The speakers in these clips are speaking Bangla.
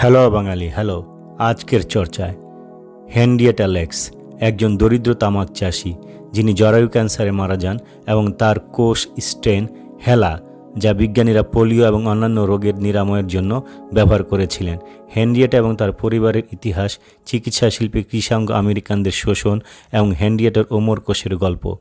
হ্যালো বাঙালি, হ্যালো। আজকের চর্চায় হেনরিয়েটা লেক্স একজন দরিদ্র তামাক চাষি, যিনি জরায়ু ক্যান্সারে মারা যান এবং তার কোষ স্টেন হেলা, যা বিজ্ঞানীরা পোলিও এবং অন্যান্য রোগের নিরাময়ের জন্য ব্যবহার করেছিলেন। হেনরিয়েটা এবং তার পরিবারের ইতিহাস, চিকিৎসা শিল্পে কৃষাঙ্গ আমেরিকানদের শোষণ এবং হেনরিয়েটার ওমর কোষের গল্প।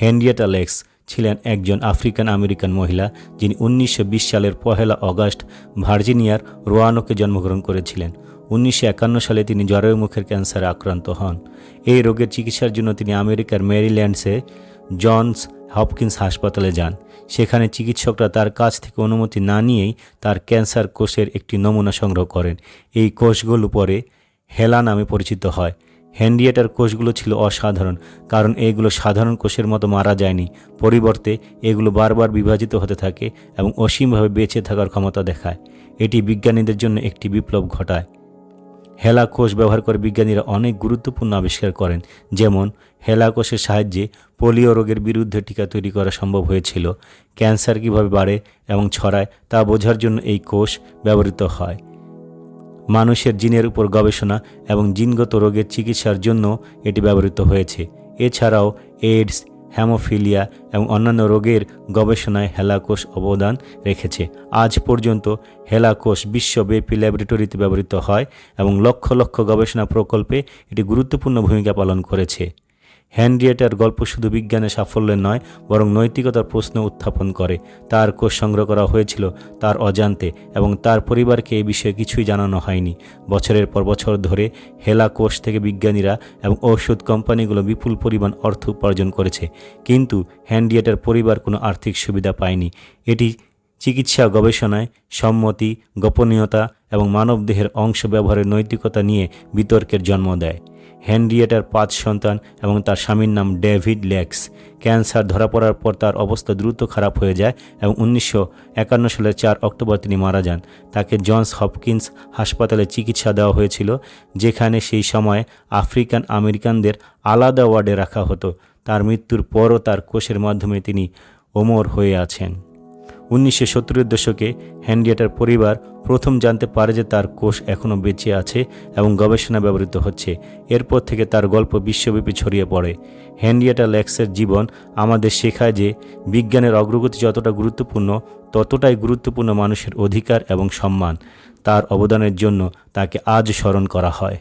হেনরিয়েটা লেক্স ছিলেন একজন আফ্রিকান আমেরিকান মহিলা যিনি উনিশশো বিশ সালের পহেলা অগাস্ট ভার্জিনিয়ার রোয়ানোকে জন্মগ্রহণ করেছিলেন। উনিশশো একান্ন সালে তিনি জরায়ু মুখের ক্যান্সারে আক্রান্ত হন। এই রোগের চিকিৎসার জন্য তিনি আমেরিকার মেরিল্যান্ডসে জনস হপকিন্স হাসপাতালে যান। সেখানে চিকিৎসকরা তার কাছ থেকে অনুমতি না নিয়েই তার ক্যান্সার কোষের একটি নমুনা সংগ্রহ করেন। এই কোষগুলো পরে হেলা নামে পরিচিত হয়। হেনরিয়েটার কোষগুলো ছিল অসাধারণ, কারণ এগুলো সাধারণ কোষের মতো মারা যায়নি। পরিবর্তে এগুলো বারবার বিভাজিত হতে থাকে এবং অসীমভাবে বেঁচে থাকার ক্ষমতা দেখায়। এটি বিজ্ঞানীদের জন্য একটি বিপ্লব ঘটায়। হেলা কোষ ব্যবহার করে বিজ্ঞানীরা অনেক গুরুত্বপূর্ণ আবিষ্কার করেন, যেমন হেলা কোষের সাহায্যে পোলিও রোগের বিরুদ্ধে টিকা তৈরি করা সম্ভব হয়েছিল, ক্যান্সার কীভাবে বাড়ে এবং ছড়ায় তা বোঝার জন্য এই কোষ ব্যবহৃত হয়। মানুষের জিনের উপর গবেষণা এবং জিনগত রোগের চিকিৎসার জন্য এটি ব্যবহৃত হয়েছে। এছাড়াও এইডস হ্যামোফিলিয়া এবং অন্যান্য রোগের গবেষণায় হেলাকোষ অবদান রেখেছে। আজ পর্যন্ত হেলাকোষ বিশ্বব্যাপী ল্যাবরেটরিতে ব্যবহৃত হয় এবং লক্ষ লক্ষ গবেষণা প্রকল্পে এটি গুরুত্বপূর্ণ ভূমিকা পালন করেছে। হ্যান্ড্রিয়েটার গল্প শুধু বিজ্ঞানের সাফল্যের নয়, বরং নৈতিকতার প্রশ্ন উত্থাপন করে। তার কোষ সংগ্রহ করা হয়েছিল তার অজান্তে এবং তার পরিবারকে এই বিষয়ে কিছুই জানানো হয়নি। বছরের পর বছর ধরে হেলা কোষ থেকে বিজ্ঞানীরা এবং ঔষধ কোম্পানিগুলো বিপুল পরিমাণ অর্থ উপার্জন করেছে, কিন্তু হ্যান্ড্রিয়েটার পরিবার কোনো আর্থিক সুবিধা পায়নি। এটি চিকিৎসা, গবেষণায় সম্মতি, গোপনীয়তা এবং মানবদেহের অংশ ব্যবহারের নৈতিকতা নিয়ে বিতর্কের জন্ম দেয়। হেনরিয়েটার পাঁচ সন্তান এবং তার স্বামীর নাম ডেভিড লেক্স। ক্যান্সার ধরা পড়ার পর তার অবস্থা দ্রুত খারাপ হয়ে যায় এবং উনিশশো একান্ন সালের চার অক্টোবর তিনি মারা যান। তাকে জনস হপকিন্স হাসপাতালে চিকিৎসা দেওয়া হয়েছিল, যেখানে সেই সময় আফ্রিকান আমেরিকানদের আলাদা ওয়ার্ডে রাখা হতো। তার মৃত্যুর পরও তার কোষের মাধ্যমে তিনি ওমর হয়ে আছেন। উনিশশো সত্তরের দশকে হ্যান্ডিয়েটার পরিবার প্রথম জানতে পারে যে তার কোষ এখনও বেঁচে আছে এবং গবেষণা ব্যবহৃত হচ্ছে। এরপর থেকে তার গল্প বিশ্বব্যাপী ছড়িয়ে পড়ে। হ্যান্ডিয়েটা লেক্সের জীবন আমাদের শেখায় যে বিজ্ঞানের অগ্রগতি যতটা গুরুত্বপূর্ণ, ততটাই গুরুত্বপূর্ণ মানুষের অধিকার এবং সম্মান। তার অবদানের জন্য তাকে আজ স্মরণ করা হয়।